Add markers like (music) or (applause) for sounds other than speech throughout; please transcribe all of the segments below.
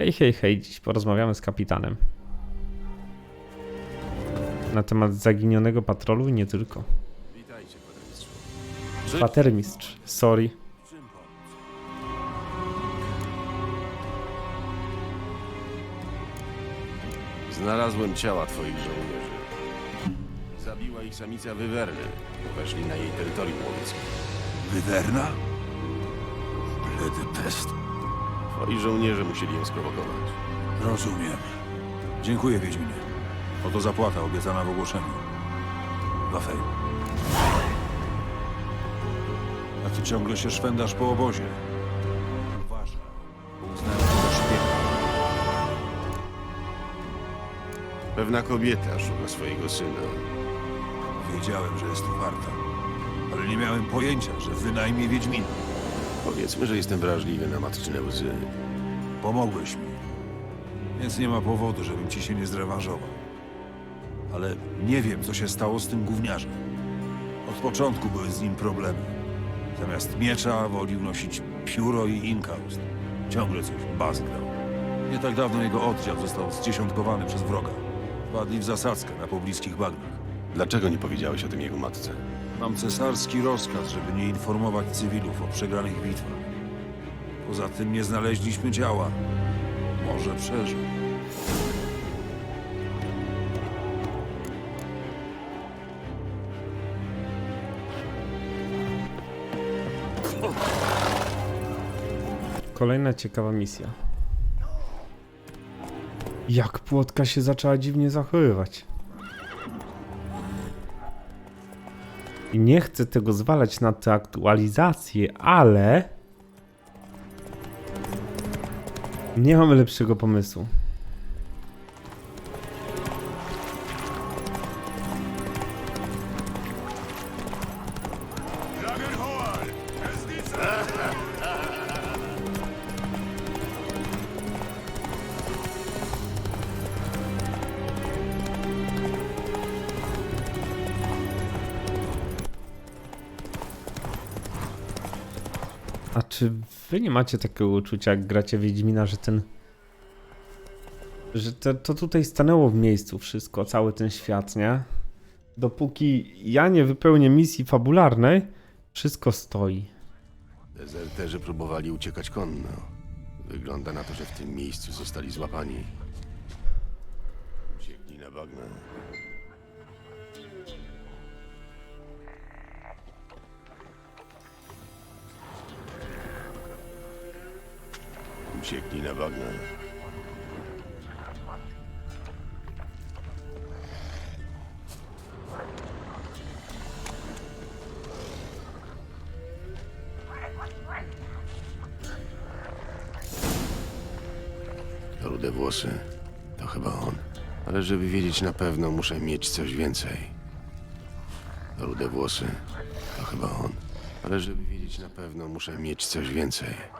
Hej, hej, hej, dziś porozmawiamy z kapitanem. Na temat zaginionego patrolu i nie tylko. Witajcie, kwatermistrzu. Kwatermistrz, sorry. Czym pomóc? Znalazłem ciała twoich żołnierzy. Zabiła ich samica Wywerny. Weszli na jej terytorium łowieckie. Wywerna? Bledy pest. Twoi żołnierze musieli ją sprowokować. Rozumiem. Dziękuję, Wiedźminie. Oto zapłata obiecana w ogłoszeniu. Wafel. A ty ciągle się szwędasz po obozie. Uważaj. Uznają cię za szpiega. Pewna kobieta szuka swojego syna. Wiedziałem, że jest to warta. Ale nie miałem pojęcia, że wynajmie Wiedźmina. Powiedzmy, że jestem wrażliwy na matczyne łzy. Pomogłeś mi. Więc nie ma powodu, żebym ci się nie zrewanżował. Ale nie wiem, co się stało z tym gówniarzem. Od początku były z nim problemy. Zamiast miecza wolił nosić pióro i inkaust. Ciągle coś bazgrał. Nie tak dawno jego oddział został zdziesiątkowany przez wroga. Wpadli w zasadzkę na pobliskich bagnach. Dlaczego nie powiedziałeś o tym jego matce? Mam cesarski rozkaz, żeby nie informować cywilów o przegranych bitwach. Poza tym nie znaleźliśmy ciała. Może przeżył. Kolejna ciekawa misja. Jak płotka się zaczęła dziwnie zachowywać. I nie chcę tego zwalać na te aktualizacje, ale... Nie mamy lepszego pomysłu. Czy wy nie macie takiego uczucia, jak gracie Wiedźmina, że ten... Że to, to tutaj stanęło w miejscu wszystko, cały ten świat, nie? Dopóki ja nie wypełnię misji fabularnej, wszystko stoi. Dezerterzy próbowali uciekać konno. Wygląda na to, że w tym miejscu zostali złapani. Uciekli na bagna. Uciekli na bagna. Rude włosy. To chyba on. Ale żeby wiedzieć na pewno, muszę mieć coś więcej. Rude włosy. To chyba on. Ale żeby wiedzieć na pewno, muszę mieć coś więcej.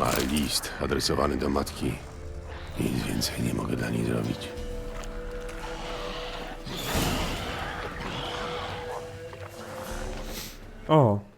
Ma list adresowany do matki. Nic więcej nie mogę dla niej zrobić. O!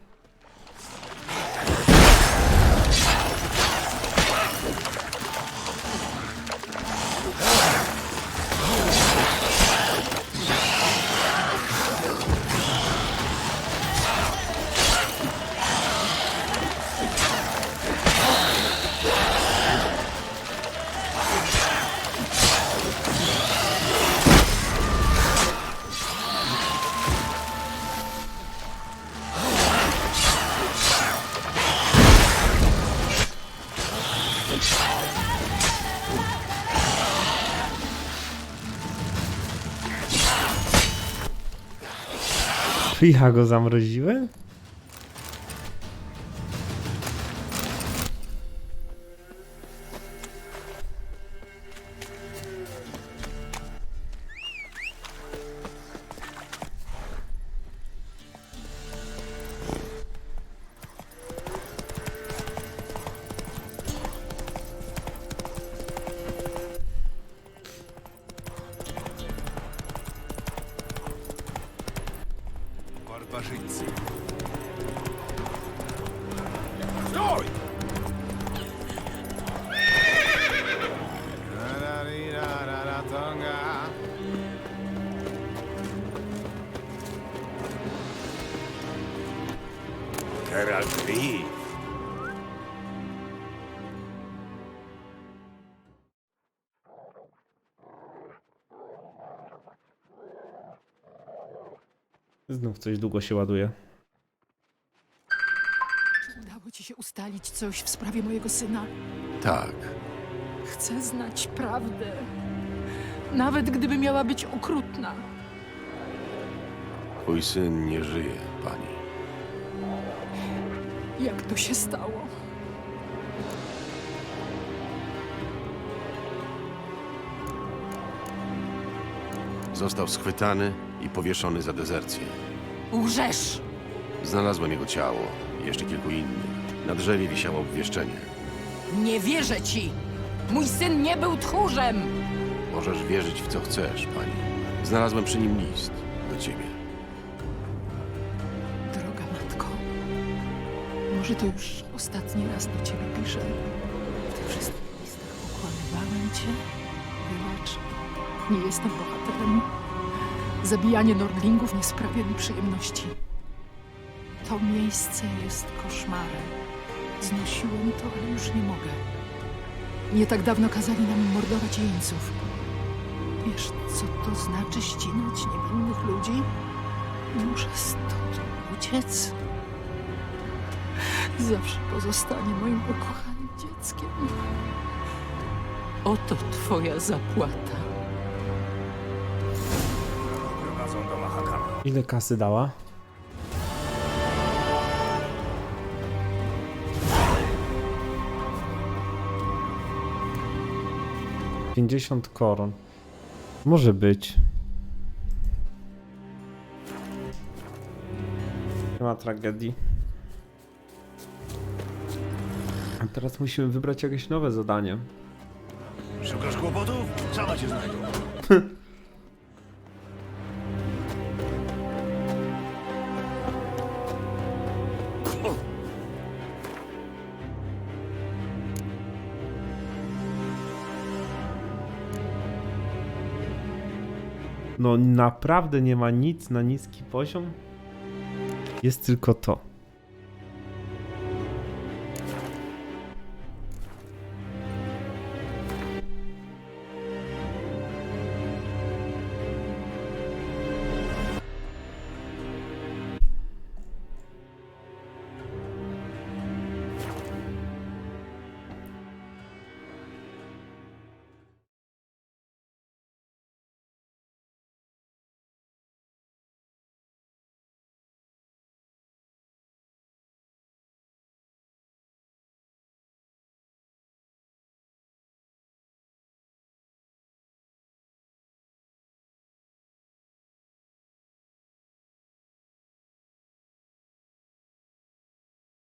Ja go zamroziłem? Znów coś długo się ładuje. Udało ci się ustalić coś w sprawie mojego syna? Tak, Chcę znać prawdę. Nawet gdyby miała być okrutna. twój syn nie żyje, pani. Jak to się stało? Został schwytany i powieszony za dezercję. Łżesz! Znalazłem jego ciało i jeszcze kilku innych. Na drzewie wisiało obwieszczenie. Nie wierzę ci! Mój syn nie był tchórzem! Możesz wierzyć w co chcesz, pani. Znalazłem przy nim list do ciebie. Droga matko, może to już ostatni raz do ciebie piszę. W tych wszystkich listach okłamywałem cię. Nie jestem bohaterem. Zabijanie Nordlingów nie sprawia mi przyjemności. To miejsce jest koszmarem. Znosiłem to, ale już nie mogę. Nie tak dawno kazali nam mordować jeńców. Wiesz, co to znaczy ścinać niewinnych ludzi? Muszę stąd uciec. Zawsze pozostanie moim ukochanym dzieckiem. Oto twoja zapłata. Ile kasy dała? Pięćdziesiąt koron. Może być. Nie ma tragedii. A teraz musimy wybrać jakieś nowe zadanie. Szukasz kłopotów? Sama cię znajdę. No naprawdę nie ma nic na niski poziom? Jest tylko to.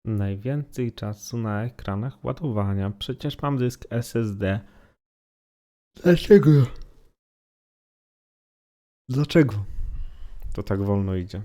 Najwięcej czasu na ekranach ładowania. Przecież mam dysk SSD. Dlaczego? Dlaczego? To tak wolno idzie.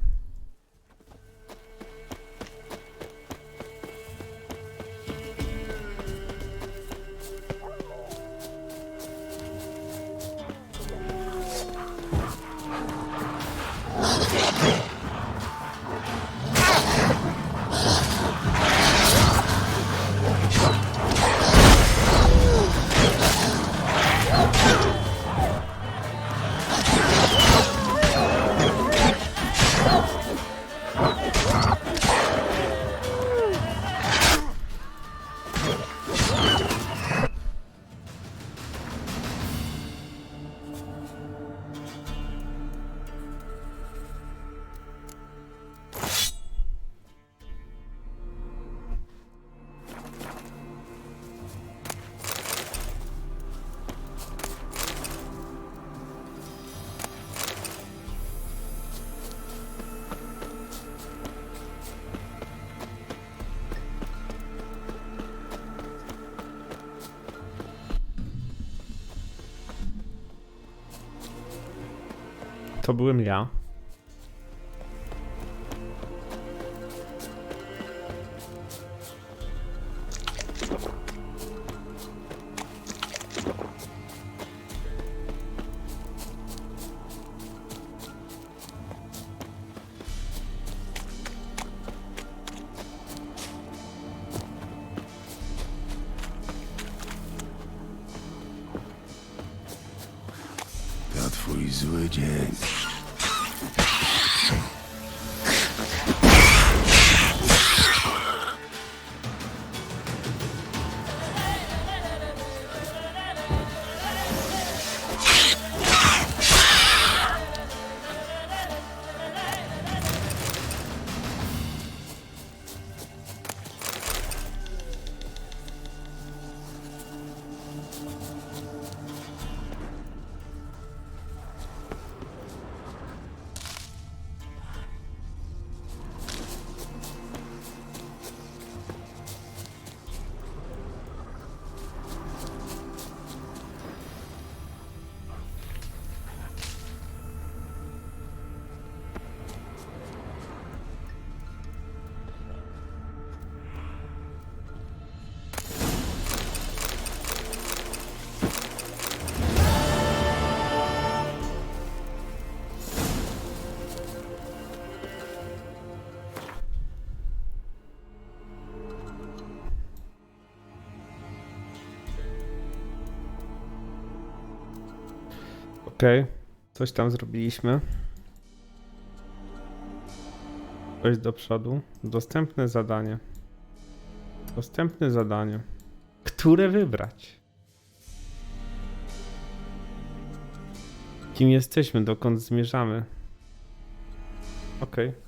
to byłem ja. Twój zły dzień. Okej, coś tam zrobiliśmy. Przejść do przodu. Dostępne zadanie. Dostępne zadanie. Które wybrać? Kim jesteśmy? Dokąd zmierzamy? Okej. Co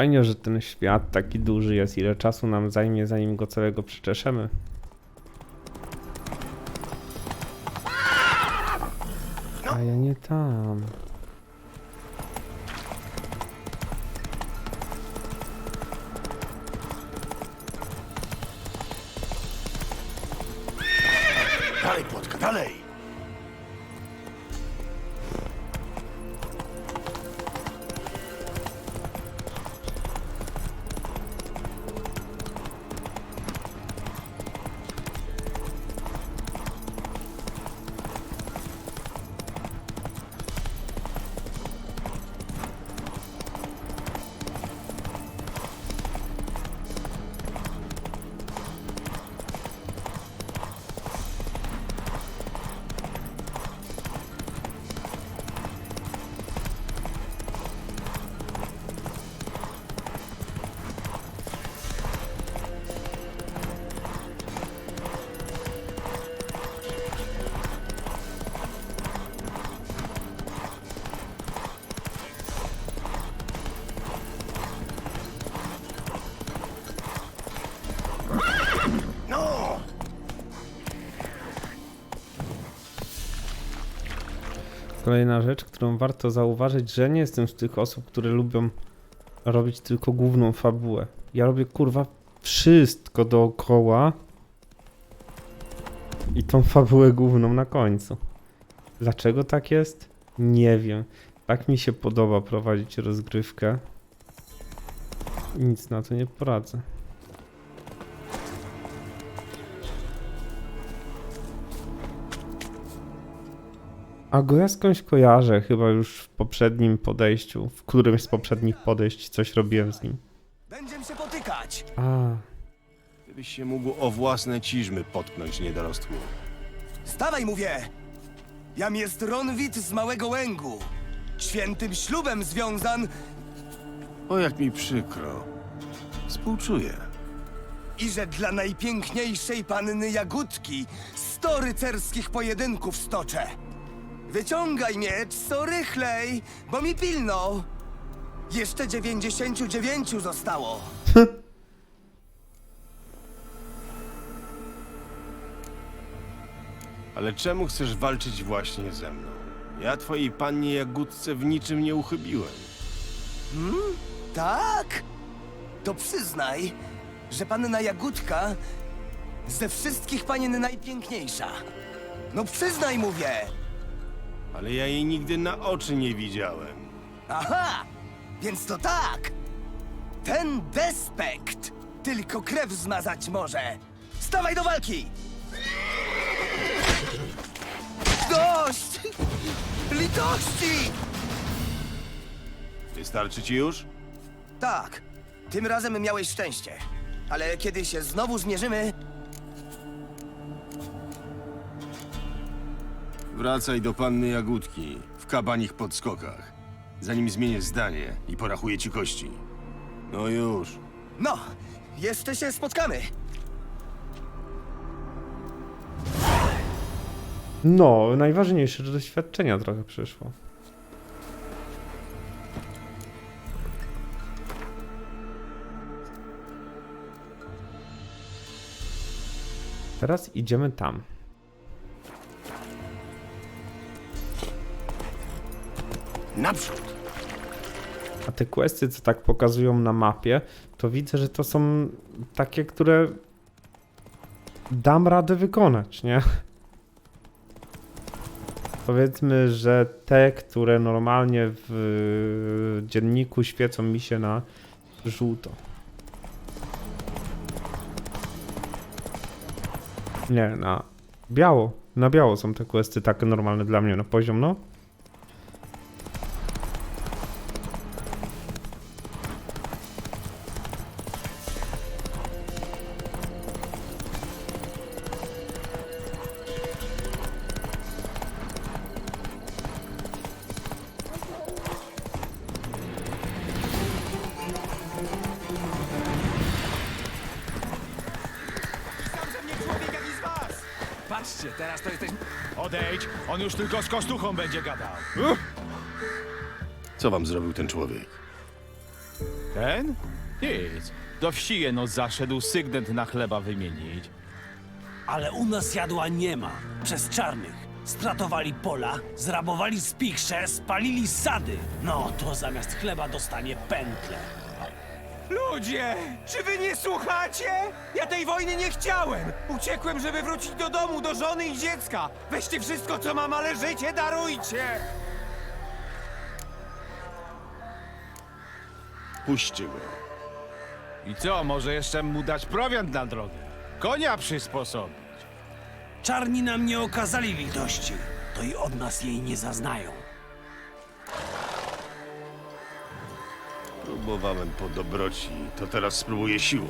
Fajnie, że ten świat taki duży jest. Ile czasu nam zajmie, zanim go całego przeczeszemy. A ja nie tam. Kolejna rzecz, którą warto zauważyć, że nie jestem z tych osób, które lubią robić tylko główną fabułę. Ja robię kurwa wszystko dookoła i tą fabułę główną na końcu. Dlaczego tak jest? Nie wiem. Tak mi się podoba prowadzić rozgrywkę. Nic na to nie poradzę. A go ja skądś kojarzę, chyba już w poprzednim podejściu, w którymś z poprzednich podejść coś robiłem z nim. Będziemy się potykać. A, Gdybyś się mógł o własne ciżmy potknąć niedorostku. Stawaj, mówię! Jam jest Ronwit z Małego Łęgu. Świętym ślubem związan O, jak mi przykro. Współczuję. i że dla najpiękniejszej panny Jagódki sto rycerskich pojedynków stoczę. Wyciągaj miecz, co rychlej, bo mi pilno. Jeszcze dziewięćdziesięciu dziewięciu zostało. (laughs) Ale czemu chcesz walczyć właśnie ze mną? Ja twojej pannie Jagódce w niczym nie uchybiłem. Tak? To przyznaj, że panna Jagódka ze wszystkich panien najpiękniejsza. No przyznaj, mówię! Ale ja jej nigdy na oczy nie widziałem. Aha! Więc to tak! Ten despekt tylko krew zmazać może! Stawaj do walki! Dość! Litości! Wystarczy ci już? Tak, tym razem miałeś szczęście. Ale kiedy się znowu zmierzymy, Wracaj do panny Jagódki w kabanich podskokach. Zanim zmienię zdanie i porachuję ci kości. No już. no, jeszcze się spotkamy. No, najważniejsze, że doświadczenia trochę przyszło. Teraz idziemy tam. Naprzód! A te questy, co tak pokazują na mapie, to widzę, że to są takie, które dam radę wykonać, nie? Powiedzmy, że te, które normalnie w dzienniku świecą mi się na żółto. Nie, na biało. Na biało są te questy takie normalne dla mnie na poziom, no. Kostuchą będzie gadał. Co wam zrobił ten człowiek? Ten? Nic. Do wsi jeno zaszedł sygnet na chleba wymienić. Ale u nas jadła nie ma. Przez czarnych. Stratowali pola, zrabowali spichrze, spalili sady. No, to zamiast chleba dostanie pętle. Ludzie, czy wy nie słuchacie? Ja tej wojny nie chciałem. Uciekłem, żeby wrócić do domu, do żony i dziecka. Weźcie wszystko, co mam, ale życie darujcie. Puśćcie go. I co, może jeszcze mu dać prowiant na drogę? Konia przysposobić. Czarni nam nie okazali litości. To i od nas jej nie zaznają. Próbowałem po dobroci, to teraz spróbuję siłą.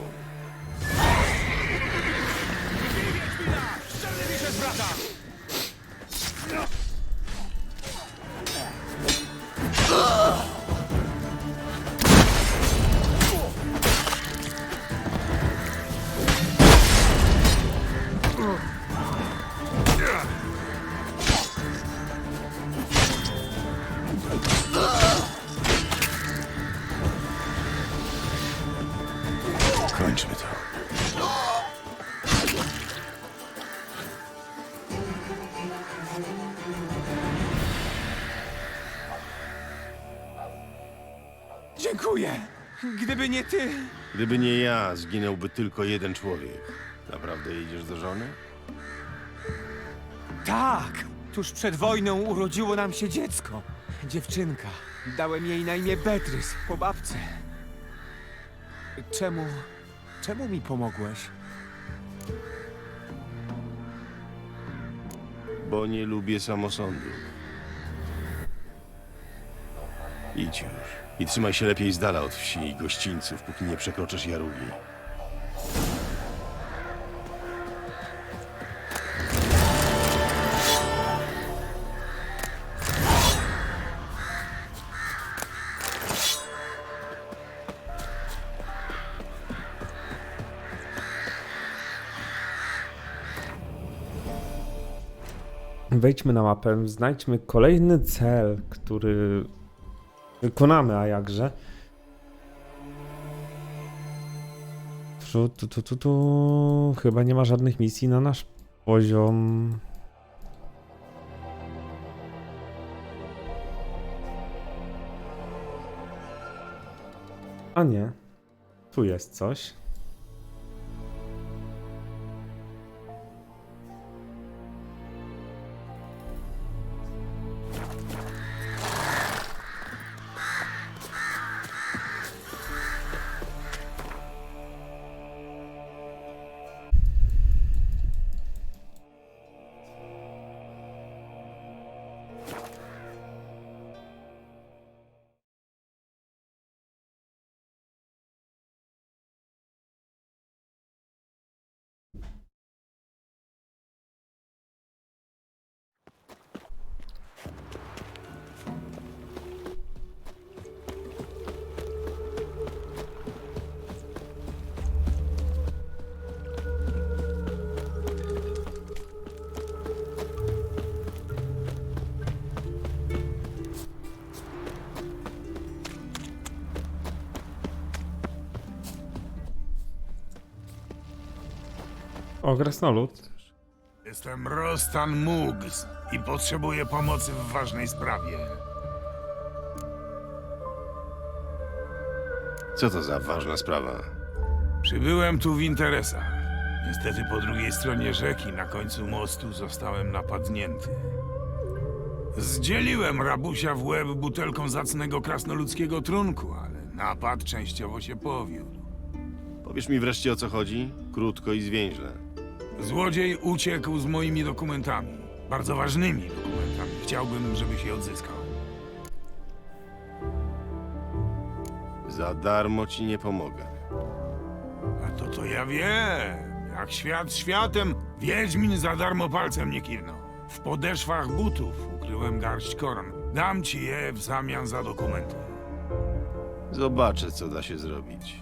Dziękuję. Gdyby nie ty... Gdyby nie ja, zginąłby tylko jeden człowiek. Naprawdę jedziesz do żony? Tak, tuż przed wojną urodziło nam się dziecko. Dziewczynka. Dałem jej na imię Beatrice, po babce. Czemu... Czemu mi pomogłeś? Bo nie lubię samosądu. Idź już. I trzymaj się lepiej z dala od wsi i gościńców, póki nie przekroczysz Jarugi. Wejdźmy na mapę, znajdźmy kolejny cel, który Wykonamy, a jakże. Tu, tu, tu, tu, tu. Chyba nie ma żadnych misji na nasz poziom. A nie. Tu jest coś. O, Gresnolud. Jestem Rostan Mugs i potrzebuję pomocy w ważnej sprawie. Co to za ważna sprawa? Przybyłem tu w interesach. Niestety po drugiej stronie rzeki, na końcu mostu, zostałem napadnięty. Zdzieliłem rabusia w łeb butelką zacnego krasnoludzkiego trunku, ale napad częściowo się powiódł. Powiesz mi wreszcie o co chodzi? Krótko i zwięźle. Złodziej uciekł z moimi dokumentami. Bardzo ważnymi dokumentami. Chciałbym, żebyś je odzyskał. Za darmo ci nie pomogę. A to to ja wiem. Jak świat światem, Wiedźmin za darmo palcem nie kiwnął. W podeszwach butów ukryłem garść koron. Dam ci je w zamian za dokumenty. Zobaczę, co da się zrobić.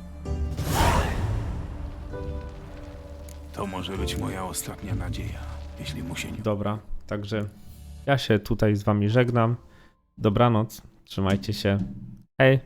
To może być moja ostatnia nadzieja, jeśli mu się nie... Dobra, także ja się tutaj z wami żegnam. Dobranoc, trzymajcie się. Hej!